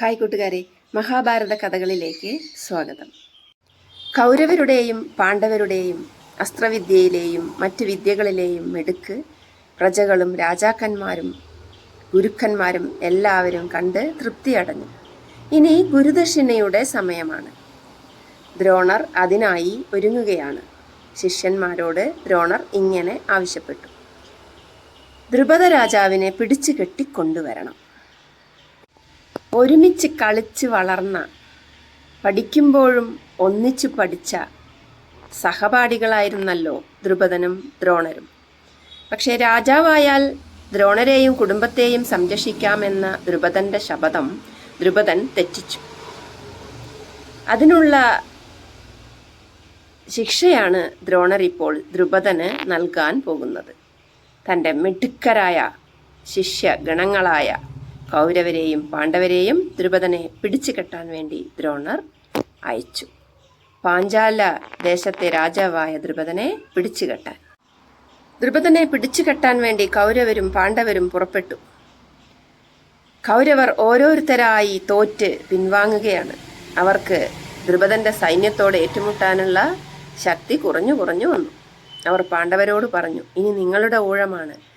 Hi കൂട്ടുകാരെ മഹാഭാരത കഥകളിലേക്ക് സ്വാഗതം. കൗരവരുടെയും പാണ്ഡവരുടെയും അസ്ത്രവിദ്യയിലെയും മറ്റ് വിദ്യകളിലെയും മെടുക്ക് പ്രജകളും രാജാക്കന്മാരും ഗുരുക്കന്മാരും എല്ലാവരും കണ്ട് തൃപ്തിയടഞ്ഞു. ഇനി ഗുരുദക്ഷിണയുടെ സമയമാണ്. ദ്രോണർ അതിനായി ഒരുങ്ങുകയാണ്. ശിഷ്യന്മാരോട് ദ്രോണർ ഇങ്ങനെ ആവശ്യപ്പെട്ടു. ദ്രുപദ രാജാവിനെ പിടിച്ചു കെട്ടിക്കൊണ്ടുവരണം. ഒരുമിച്ച് കളിച്ച് വളർന്ന പഠിക്കുമ്പോഴും ഒന്നിച്ചു പഠിച്ച സഹപാഠികളായിരുന്നല്ലോ ദ്രുപദനും ദ്രോണരും. പക്ഷേ രാജാവായാൽ ദ്രോണരെയും കുടുംബത്തെയും സംരക്ഷിക്കാമെന്ന ദ്രുപദന്റെ ശപഥം ദ്രുപദൻ തെറ്റിച്ചു. അതിനുള്ള ശിക്ഷയാണ് ദ്രോണർ ഇപ്പോൾ ദ്രുപദന് നൽകാൻ പോകുന്നത്. തന്റെ മിടുക്കരായ ശിഷ്യഗണങ്ങളായ കൗരവരെയും പാണ്ഡവരെയും ദ്രുപദനെ പിടിച്ചു കെട്ടാൻ വേണ്ടി ദ്രോണർ അയച്ചു. പാഞ്ചാല ദേശത്തെ രാജാവായ ദ്രുപദനെ പിടിച്ചു കെട്ടാൻ. ദ്രുപദനെ പിടിച്ചു കെട്ടാൻ വേണ്ടി കൗരവരും പാണ്ഡവരും പുറപ്പെട്ടു. കൗരവർ ഓരോരുത്തരായി തോറ്റ് പിൻവാങ്ങുകയാണ്. അവർക്ക് ദ്രുപദന്റെ സൈന്യത്തോട് ഏറ്റുമുട്ടാനുള്ള ശക്തി കുറഞ്ഞു കുറഞ്ഞു വന്നു. അവർ പാണ്ഡവരോട് പറഞ്ഞു ഇനി നിങ്ങളുടെ ഊഴമാണ്.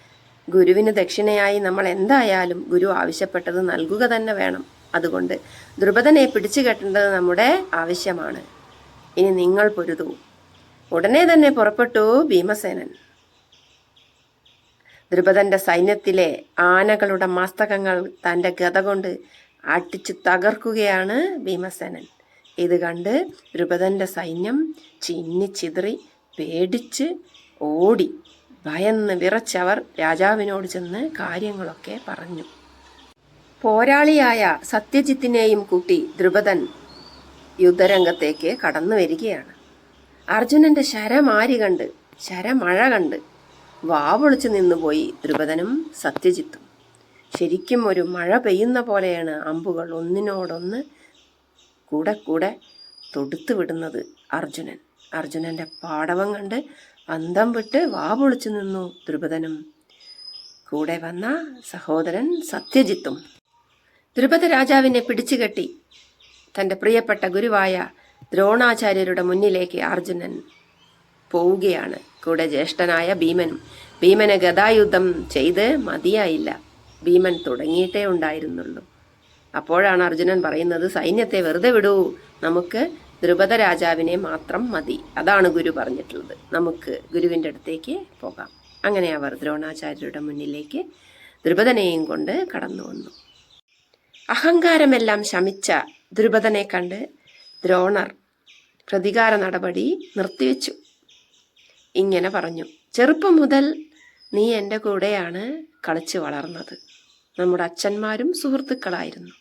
ഗുരുവിന് ദക്ഷിണയായി നമ്മൾ എന്തായാലും ഗുരു ആവശ്യപ്പെട്ടത് നൽകുക തന്നെ വേണം. അതുകൊണ്ട് ദ്രുപദനെ പിടിച്ചു കെട്ടേണ്ടത് നമ്മുടെ ആവശ്യമാണ്. ഇനി നിങ്ങൾ പൊരുതൂ. ഉടനെ തന്നെ പുറപ്പെട്ടു ഭീമസേനൻ. ദ്രുപദന്റെ സൈന്യത്തിലെ ആനകളുടെ മസ്തകങ്ങൾ തന്റെ ഗത കൊണ്ട് അട്ടിച്ചു തകർക്കുകയാണ് ഭീമസേനൻ. ഇത് കണ്ട് ദ്രുപദന്റെ സൈന്യം ചിന്നിച്ചിതറി പേടിച്ച് ഓടി. ഭയന്ന് വിറച്ചവർ രാജാവിനോട് ചെന്ന് കാര്യങ്ങളൊക്കെ പറഞ്ഞു. പോരാളിയായ സത്യജിത്തിനെയും കൂട്ടി ദ്രുപദൻ യുദ്ധരംഗത്തേക്ക് കടന്നു വരികയാണ്. അർജുനന്റെ ശരമാരി കണ്ട് ശരമഴ കണ്ട് വാവൊളിച്ചു നിന്നുപോയി ദ്രുപദനും സത്യജിത്തും. ശരിക്കും ഒരു മഴ പെയ്യുന്ന പോലെയാണ് അമ്പുകൾ ഒന്നിനോടൊന്ന് കൂടെ കൂടെ തൊടുത്തു വിടുന്നത് അർജുനൻ. അർജുനന്റെ പാടവം കണ്ട് അന്തം വിട്ട് വാപൊളിച്ചു നിന്നു ദ്രുപദനും. കൂടെ വന്ന സഹോദരൻ സത്യജിത്തും. ദ്രുപദ രാജാവിനെ പിടിച്ചുകെട്ടി തന്റെ പ്രിയപ്പെട്ട ഗുരുവായ ദ്രോണാചാര്യരുടെ മുന്നിലേക്ക് അർജുനൻ പോവുകയാണ്. കൂടെ ജ്യേഷ്ഠനായ ഭീമനും ഭീമന് ഗതായുദ്ധം ചെയ്ത് മതിയായില്ല. ഭീമൻ തുടങ്ങിയിട്ടേ ഉണ്ടായിരുന്നുള്ളൂ. അപ്പോഴാണ് അർജുനൻ പറയുന്നത് സൈന്യത്തെ വെറുതെ വിടൂ. നമുക്ക് ദ്രുപദ രാജാവിനെ മാത്രം മതി. അതാണ് ഗുരു പറഞ്ഞിട്ടുള്ളത്. നമുക്ക് ഗുരുവിന്റെ അടുത്തേക്ക് പോകാം. അങ്ങനെ അവർ ദ്രോണാചാര്യരുടെ മുന്നിലേക്ക് ദ്രുപദനെയും കൊണ്ട് കടന്നു വന്നു. അഹങ്കാരമെല്ലാം ശമിച്ച ദ്രുപദനെ കണ്ട് ദ്രോണർ പ്രതികാര നടപടി നിർത്തിവെച്ചു. ഇങ്ങനെ പറഞ്ഞു ചെറുപ്പം മുതൽ നീ എന്റെ കൂടെയാണ് കളിച്ചു വളർന്നത്. നമ്മുടെ അച്ഛന്മാരും സുഹൃത്തുക്കളായിരുന്നു.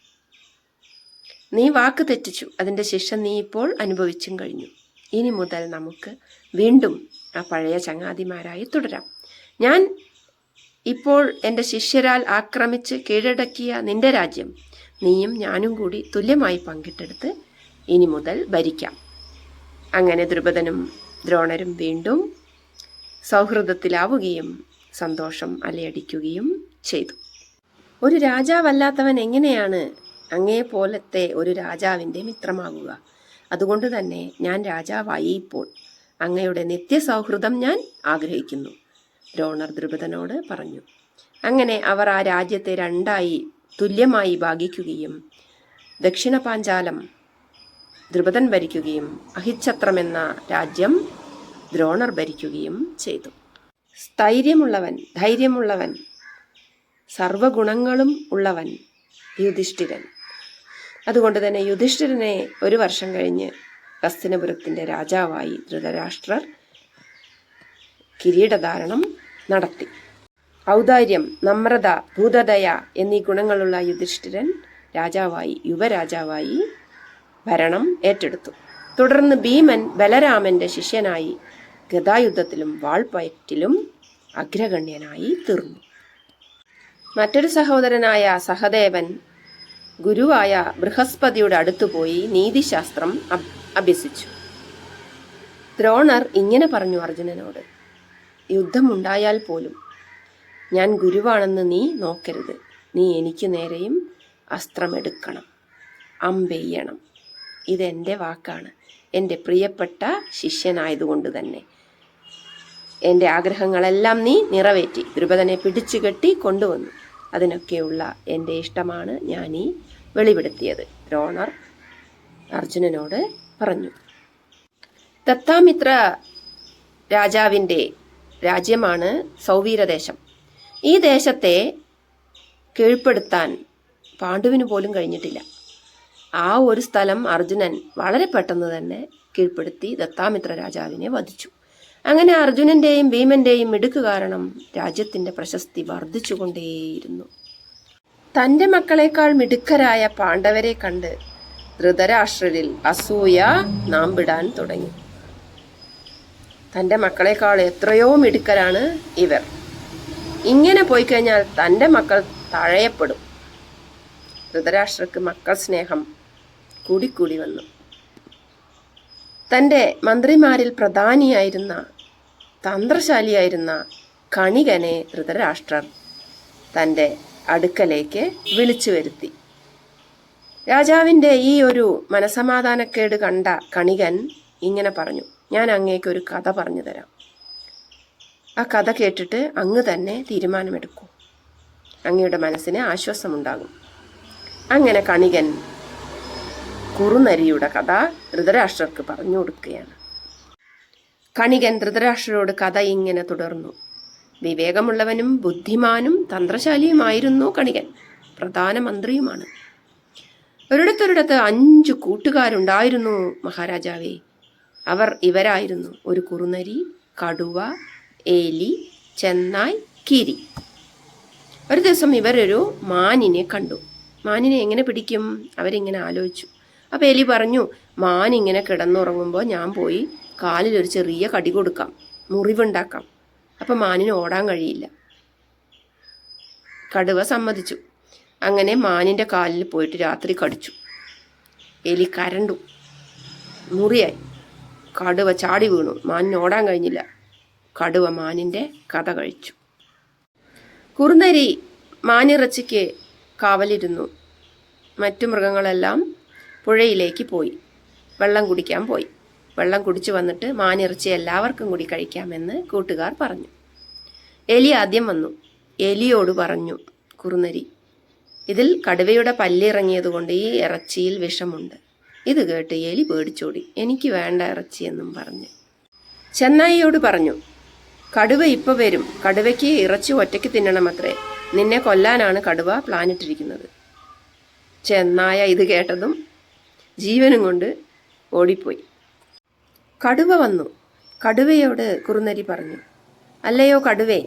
നീ വാക്ക് തെറ്റിച്ചു. അതിന്റെ ശിക്ഷ നീ ഇപ്പോൾ അനുഭവിച്ചും കഴിഞ്ഞു. ഇനി മുതൽ നമുക്ക് വീണ്ടും ആ പഴയ ചങ്ങാതിമാരായി തുടരാം. ഞാൻ ഇപ്പോൾ എന്റെ ശിഷ്യരാൽ ആക്രമിച്ച് കീഴടക്കിയ നിന്റെ രാജ്യം നീയും ഞാനും കൂടി തുല്യമായി പങ്കിട്ടെടുത്ത് ഇനി മുതൽ ഭരിക്കാം. അങ്ങനെ ദ്രുപദനും ദ്രോണരും വീണ്ടും സൗഹൃദത്തിലാവുകയും സന്തോഷം അലയടിക്കുകയും ചെയ്തു. ഒരു രാജാവല്ലാത്തവൻ എങ്ങനെയാണ് അങ്ങേ പോലത്തെ ഒരു രാജാവിന്റെ മിത്രമാകുക അതുകൊണ്ട് തന്നെ ഞാൻ രാജാവായി ഇപ്പോൾ. അങ്ങയുടെ നിത്യസൗഹൃദം ഞാൻ ആഗ്രഹിക്കുന്നു. ദ്രോണർ ദ്രുപദനോട് പറഞ്ഞു. അങ്ങനെ അവർ ആ രാജ്യത്തെ രണ്ടായി തുല്യമായി ഭാഗിക്കുകയും ദക്ഷിണ പാഞ്ചാലം ദ്രുപദൻ ഭരിക്കുകയും അഹിച്ഛത്രം എന്ന രാജ്യം ദ്രോണർ ഭരിക്കുകയും ചെയ്തു. സ്ഥൈര്യമുള്ളവൻ ധൈര്യമുള്ളവൻ സർവഗുണങ്ങളും ഉള്ളവൻ യുധിഷ്ഠിരൻ. അതുകൊണ്ട് തന്നെ യുധിഷ്ഠിരനെ ഒരു വർഷം കഴിഞ്ഞ് ഹസ്തിനപുരത്തിന്റെ രാജാവായി ധൃതരാഷ്ട്രർ കിരീടധാരണം നടത്തി. ഔദാര്യം നമ്രത ഭൂതദയ എന്നീ ഗുണങ്ങളുള്ള യുധിഷ്ഠിരൻ രാജാവായി യുവരാജാവായി ഭരണം ഏറ്റെടുത്തു. തുടർന്ന് ഭീമൻ ബലരാമന്റെ ശിഷ്യനായി ഗതായുദ്ധത്തിലും വാൾപയറ്റിലും അഗ്രഗണ്യനായി തീർന്നു. മറ്റൊരു സഹോദരനായ സഹദേവൻ ഗുരുവായ ബൃഹസ്പതിയുടെ അടുത്തുപോയി നീതിശാസ്ത്രം അഭ്- അഭ്യസിച്ചു. ദ്രോണർ ഇങ്ങനെ പറഞ്ഞു അർജുനനോട് യുദ്ധമുണ്ടായാൽ പോലും ഞാൻ ഗുരുവാണെന്ന് നീ നോക്കരുത്. നീ എനിക്ക് നേരെയും അസ്ത്രമെടുക്കണം. അമ്പെയ്യണം. ഇതെന്റെ വാക്കാണ്. എന്റെ പ്രിയപ്പെട്ട ശിഷ്യനായതുകൊണ്ട് തന്നെ. എന്റെ ആഗ്രഹങ്ങളെല്ലാം നീ നിറവേറ്റി. ദ്രുപദനെ പിടിച്ചു കെട്ടി കൊണ്ടുവന്നു. അതിനൊക്കെയുള്ള എന്റെ ഇഷ്ടമാണ് ഞാൻ ഈ വെളിപ്പെടുത്തിയത്. ദ്രോണർ അർജുനനോട് പറഞ്ഞു. ദത്താമിത്ര രാജാവിന്റെ രാജ്യമാണ് സൗവീരദേശം. ഈ ദേശത്തെ കീഴ്പ്പെടുത്താൻ പാണ്ഡുവിന് പോലും കഴിഞ്ഞിട്ടില്ല. ആ ഒരു സ്ഥലം അർജുനൻ വളരെ പെട്ടെന്ന് തന്നെ കീഴ്പ്പെടുത്തി ദത്താമിത്ര രാജാവിനെ വധിച്ചു. അങ്ങനെ അർജുനന്റെയും ഭീമന്റെയും മിടുക്ക് കാരണം രാജ്യത്തിന്റെ പ്രശസ്തി വർദ്ധിച്ചുകൊണ്ടേയിരുന്നു. തന്റെ മക്കളെക്കാൾ മിടുക്കരായ പാണ്ഡവരെ കണ്ട് ധൃതരാഷ്ട്രരിൽ അസൂയ നാമ്പിടാൻ തുടങ്ങി. തന്റെ മക്കളെക്കാൾ എത്രയോ മിടുക്കരാണ് ഇവർ. ഇങ്ങനെ പോയി കഴിഞ്ഞാൽ തന്റെ മക്കൾ തഴയപ്പെടും. ധൃതരാഷ്ട്രക്ക് മക്കൾ സ്നേഹം കൂടിക്കൂടി വന്നു. തന്റെ മന്ത്രിമാരിൽ പ്രധാനിയായിരുന്ന തന്ത്രശാലിയായിരുന്ന കണികനെ ധൃതരാഷ്ട്രർ തന്റെ അടുക്കലേക്ക് വിളിച്ചു വരുത്തി. രാജാവിന്റെ ഈ ഒരു മനസമാധാനക്കേട് കണ്ട കണികൻ ഇങ്ങനെ പറഞ്ഞു ഞാൻ അങ്ങേക്ക് ഒരു കഥ പറഞ്ഞു തരാം. ആ കഥ കേട്ടിട്ട് അങ്ങ് തന്നെ തീരുമാനമെടുക്കൂ. അങ്ങയുടെ മനസ്സിന് ആശ്വാസമുണ്ടാകും. അങ്ങനെ കണികൻ കുറുനരിയുടെ കഥ ധൃതരാഷ്ട്രർക്ക് പറഞ്ഞു കൊടുക്കുകയാണ്. കണികൻ ധൃതരാഷ്ട്രരോട് കഥ ഇങ്ങനെ തുടർന്നു. വിവേകമുള്ളവനും ബുദ്ധിമാനും തന്ത്രശാലിയുമായിരുന്നു കണികൻ പ്രധാനമന്ത്രിയുമാണ് ഒരിടത്തൊരിടത്ത് അഞ്ചു കൂട്ടുകാരുണ്ടായിരുന്നു മഹാരാജാവേ. അവർ ഇവരായിരുന്നു ഒരു കുറുനരി കടുവ ഏലി ചെന്നായ് കിരി. ഒരു ദിവസം ഇവരൊരു മാനിനെ കണ്ടു. മാനിനെ എങ്ങനെ പിടിക്കും? അവരിങ്ങനെ ആലോചിച്ചു. അപ്പോൾ എലി പറഞ്ഞു മാൻ ഇങ്ങനെ കിടന്നുറങ്ങുമ്പോൾ ഞാൻ പോയി കാലിലൊരു ചെറിയ കടി കൊടുക്കാം മുറിവുണ്ടാക്കാം. അപ്പം മാനിന് ഓടാൻ കഴിയില്ല. കടുവ സമ്മതിച്ചു. അങ്ങനെ മാനിന്റെ കാലിൽ പോയിട്ട് രാത്രി കടിച്ചു. എലി കരണ്ടു. മുറിയായി. കടുവ ചാടി വീണു. മാനിന് ഓടാൻ കഴിഞ്ഞില്ല. കടുവ മാനിന്റെ കഥ കഴിച്ചു. കുറുനരി മാനിറച്ചിക്ക് കാവലിരുന്നു. മറ്റു മൃഗങ്ങളെല്ലാം പുഴയിലേക്ക് പോയി. വെള്ളം കുടിക്കാൻ പോയി. വെള്ളം കുടിച്ചു വന്നിട്ട് മാനിറച്ചി എല്ലാവർക്കും കൂടി കഴിക്കാമെന്ന് കൂട്ടുകാർ പറഞ്ഞു. എലി ആദ്യം വന്നു. എലിയോട് പറഞ്ഞു കുറുനരി ഇതിൽ കടുവയുടെ പല്ലിറങ്ങിയതുകൊണ്ട് ഈ ഇറച്ചിയിൽ വിഷമുണ്ട്. ഇത് കേട്ട് എലി പേടിച്ചോടി. എനിക്ക് വേണ്ട ഇറച്ചി എന്നും പറഞ്ഞു. ചെന്നായിയോട് പറഞ്ഞു കടുവ ഇപ്പോൾ വരും. കടുവയ്ക്ക് ഇറച്ചി ഒറ്റയ്ക്ക് തിന്നണമത്രേ. നിന്നെ കൊല്ലാനാണ് കടുവ പ്ലാനിട്ടിരിക്കുന്നത്. ചെന്നായ ഇത് കേട്ടതും ജീവനും കൊണ്ട് ഓടിപ്പോയി. കടുവ വന്നു. കടുവയോട് കുറുനരി പറഞ്ഞു അല്ലയോ കടുവേ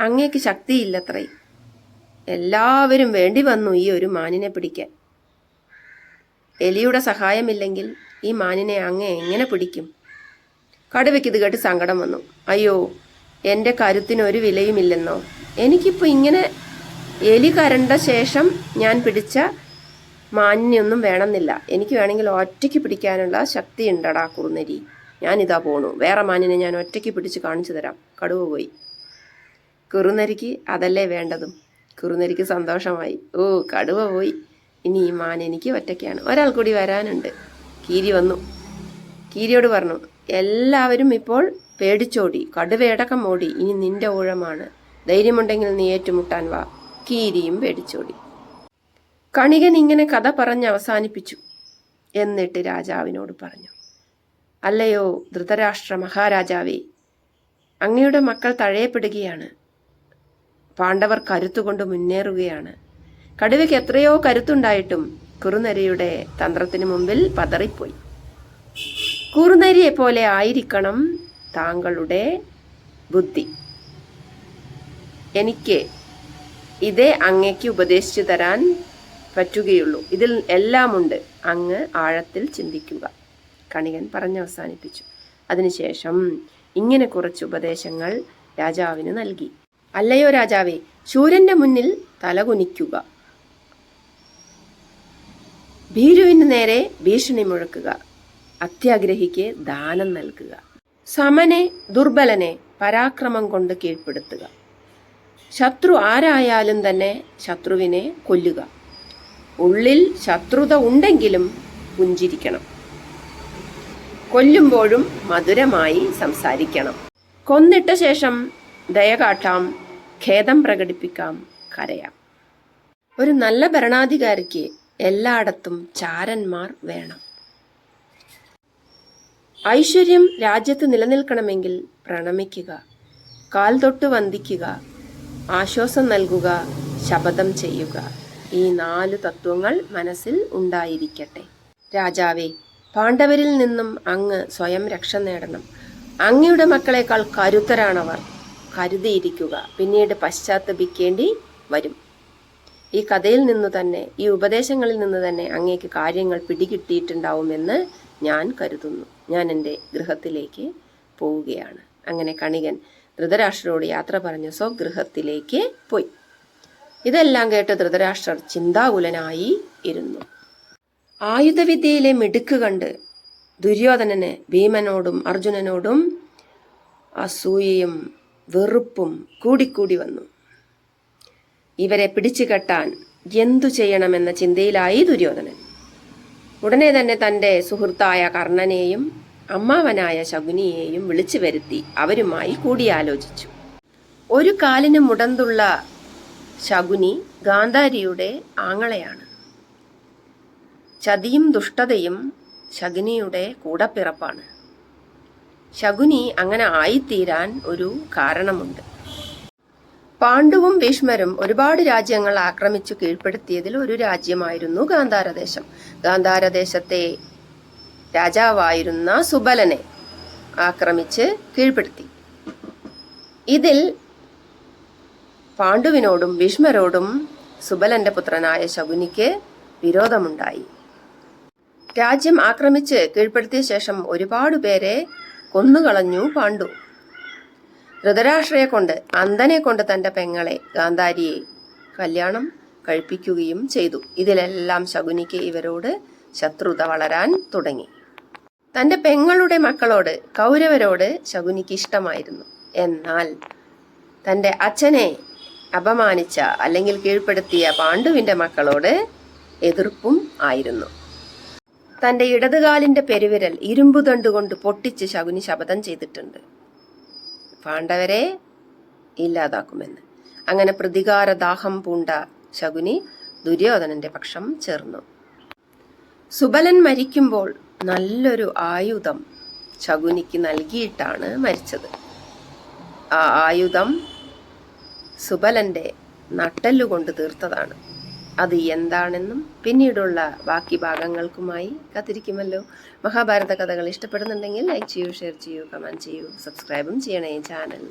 അങ്ങേക്ക് ശക്തിയില്ലത്രേ. എല്ലാവരും വേണ്ടി വന്നു ഈ ഒരു മാനിനെ പിടിക്കാൻ. എലിയുടെ സഹായമില്ലെങ്കിൽ ഈ മാനിനെ അങ്ങ് എങ്ങനെ പിടിക്കും? കടുവയ്ക്ക് ഇത് കേട്ട് സങ്കടം വന്നു. അയ്യോ എന്റെ കരുത്തിന് ഒരു വിലയുമില്ലെന്നോ? എനിക്കിപ്പോൾ ഇങ്ങനെ എലി കരണ്ട ശേഷം ഞാൻ പിടിച്ച മാനിനെയൊന്നും വേണമെന്നില്ല. എനിക്ക് വേണമെങ്കിൽ ഒറ്റയ്ക്ക് പിടിക്കാനുള്ള ശക്തി ഉണ്ടടാ കുറുനരി. ഞാനിതാ പോണു. വേറെ മാന്യനെ ഞാൻ ഒറ്റയ്ക്ക് പിടിച്ച് കാണിച്ചു തരാം. കടുവ പോയി. കുറുനരിക്ക് അതല്ലേ വേണ്ടതും? കുറുനരിക്ക് സന്തോഷമായി. ഓ കടുവ പോയി. ഇനി ഈ മാൻ എനിക്ക് ഒറ്റയ്ക്കാണ്. ഒരാൾ കൂടി വരാനുണ്ട്. കീരി വന്നു. കീരിയോട് പറഞ്ഞു എല്ലാവരും ഇപ്പോൾ പേടിച്ചോടി. കടുവയടക്കം ഓടി. ഇനി നിന്റെ ഊഴമാണ്. ധൈര്യമുണ്ടെങ്കിൽ നീ ഏറ്റുമുട്ടാൻ വാ. കീരിയും പേടിച്ചോടി. കണികൻ ഇങ്ങനെ കഥ പറഞ്ഞ് അവസാനിപ്പിച്ചു. എന്നിട്ട് രാജാവിനോട് പറഞ്ഞു അല്ലയോ ധൃതരാഷ്ട്ര മഹാരാജാവേ അങ്ങയുടെ മക്കൾ തഴയപ്പെടുകയാണ്. പാണ്ഡവർ കരുത്തുകൊണ്ട് മുന്നേറുകയാണ്. കടുവയ്ക്ക് എത്രയോ കരുത്തുണ്ടായിട്ടും കുറുനരിയുടെ തന്ത്രത്തിന് മുമ്പിൽ പതറിപ്പോയി. കുറുനരിയെ പോലെ ആയിരിക്കണം താങ്കളുടെ ബുദ്ധി. എനിക്ക് ഇതേ അങ്ങയ്ക്ക് ഉപദേശിച്ചു തരാൻ പറ്റുകയുള്ളൂ. ഇതിൽ എല്ലാമുണ്ട്. അങ്ങ് ആഴത്തിൽ ചിന്തിക്കുക. കണികൻ പറഞ്ഞവസാനിപ്പിച്ചു അതിനുശേഷം ഇങ്ങനെ കുറച്ച് ഉപദേശങ്ങൾ രാജാവിന് നൽകി. അല്ലയോ രാജാവേ ശൂരന്റെ മുന്നിൽ തലകുനിക്കുക. ഭീരുവിന് നേരെ ഭീഷണി മുഴക്കുക. അത്യാഗ്രഹിക്ക് ദാനം നൽകുക. സമനെ ദുർബലനെ പരാക്രമം കൊണ്ട് കീഴ്പ്പെടുത്തുക. ശത്രു ആരായാലും തന്നെ ശത്രുവിനെ കൊല്ലുക. ഉള്ളിൽ ശത്രുത ഉണ്ടെങ്കിലും പുഞ്ചിരിക്കണം. കൊല്ലുമ്പോഴും മധുരമായി സംസാരിക്കണം. കൊന്നിട്ട ശേഷം ദയ കാട്ടാം ഖേദം പ്രകടിപ്പിക്കാം കരയാം. ഒരു നല്ല ഭരണാധികാരിക്ക് എല്ലായിടത്തും ചാരന്മാർ വേണം. ഐശ്വര്യം രാജ്യത്ത് നിലനിൽക്കണമെങ്കിൽ പ്രണമിക്കുക കാൽ തൊട്ട് വന്ദിക്കുക ആശ്വാസം നൽകുക ശപഥം ചെയ്യുക. ഈ നാല് തത്വങ്ങൾ മനസ്സിൽ ഉണ്ടായിരിക്കട്ടെ. രാജാവേ പാണ്ഡവരിൽ നിന്നും അങ്ങ് സ്വയം രക്ഷ നേടണം. അങ്ങയുടെ മക്കളെക്കാൾ കരുത്തരാണവർ. കരുതിയിരിക്കുക പിന്നീട് പശ്ചാത്തപിക്കേണ്ടി വരും. ഈ കഥയിൽ നിന്ന് തന്നെ ഈ ഉപദേശങ്ങളിൽ നിന്ന് തന്നെ അങ്ങേക്ക് കാര്യങ്ങൾ പിടികിട്ടിയിട്ടുണ്ടാവുമെന്ന് ഞാൻ കരുതുന്നു. ഞാൻ എന്റെ ഗൃഹത്തിലേക്ക് പോവുകയാണ്. അങ്ങനെ കണികൻ ധൃതരാഷ്ട്രരോട് യാത്ര പറഞ്ഞ സ്വഗൃഹത്തിലേക്ക് പോയി. ഇതെല്ലാം കേട്ട് ധൃതരാഷ്ട്രർ ചിന്താകുലനായി ഇരുന്നു. ആയുധവിദ്യയിലെ മിടുക്ക് കണ്ട് ദുര്യോധനന് ഭീമനോടും അർജുനനോടും അസൂയയും വെറുപ്പും കൂടിക്കൂടി വന്നു. ഇവരെ പിടിച്ചു കെട്ടാൻ എന്തു ചെയ്യണമെന്ന ചിന്തയിലായി ദുര്യോധനൻ. ഉടനെ തന്നെ തന്റെ സുഹൃത്തായ കർണനെയും അമ്മാവനായ ശകുനിയെയും വിളിച്ചു വരുത്തി അവരുമായി കൂടിയാലോചിച്ചു. ഒരു കാലിന് മുടന്തുള്ള ശകുനി ഗാന്ധാരിയുടെ ആങ്ങളെയാണ്. ചതിയും ദുഷ്ടതയും ശകുനിയുടെ കൂടപ്പിറപ്പാണ്. ശകുനി അങ്ങനെ ആയിത്തീരാൻ ഒരു കാരണമുണ്ട്. പാണ്ഡുവും ഭീഷ്മരും ഒരുപാട് രാജ്യങ്ങൾ ആക്രമിച്ചു കീഴ്പ്പെടുത്തിയതിൽ ഒരു രാജ്യമായിരുന്നു ഗാന്ധാരദേശം. ഗാന്ധാരദേശത്തെ രാജാവായിരുന്ന സുബലനെ ആക്രമിച്ച് കീഴ്പ്പെടുത്തി. ഇതിൽ പാണ്ഡുവിനോടും ഭീഷ്മരോടും സുബലന്റെ പുത്രനായ ശകുനിക്ക് വിരോധമുണ്ടായി. രാജ്യം ആക്രമിച്ച് കീഴ്പ്പെടുത്തിയ ശേഷം ഒരുപാട് പേരെ കൊന്നുകളഞ്ഞു പാണ്ഡു. ധൃതരാഷ്ട്രയെ കൊണ്ട് അന്തനെ കൊണ്ട് തന്റെ പെങ്ങളെ ഗാന്ധാരിയെ കല്യാണം കഴിപ്പിക്കുകയും ചെയ്തു. ഇതിലെല്ലാം ശകുനിക്ക് ഇവരോട് ശത്രുത വളരാൻ തുടങ്ങി. തന്റെ പെങ്ങളുടെ മക്കളോട് കൗരവരോട് ശകുനിക്ക് ഇഷ്ടമായിരുന്നു. എന്നാൽ തന്റെ അച്ഛനെ അപമാനിച്ച അല്ലെങ്കിൽ കീഴ്പ്പെടുത്തിയ പാണ്ഡുവിന്റെ മക്കളോട് എതിർപ്പും ആയിരുന്നു. തന്റെ ഇടതുകാലിന്റെ പെരുവിരൽ ഇരുമ്പു കൊണ്ട് പൊട്ടിച്ച് ശകുനി ശപഥം ചെയ്തിട്ടുണ്ട്. പാണ്ഡവരെ ഇല്ലാതാക്കുമെന്ന്. അങ്ങനെ പ്രതികാര ദാഹം പൂണ്ട ശകുനി ദുര്യോധനന്റെ പക്ഷം ചേർന്നു. സുബലൻ മരിക്കുമ്പോൾ നല്ലൊരു ആയുധം ശകുനിക്ക് നൽകിയിട്ടാണ് മരിച്ചത്. ആ ആയുധം സുബലന്റെ നട്ടെല്ലുകൊണ്ട് തീർത്തതാണ്. അത് എന്താണെന്നും പിന്നീടുള്ള ബാക്കി ഭാഗങ്ങൾക്കുമായി കാത്തിരിക്കുമല്ലോ. മഹാഭാരത കഥകൾ ഇഷ്ടപ്പെടുന്നുണ്ടെങ്കിൽ ലൈക്ക് ചെയ്യൂ ഷെയർ ചെയ്യൂ കമന്റ് ചെയ്യൂ സബ്സ്ക്രൈബും ചെയ്യണേ ചാനൽ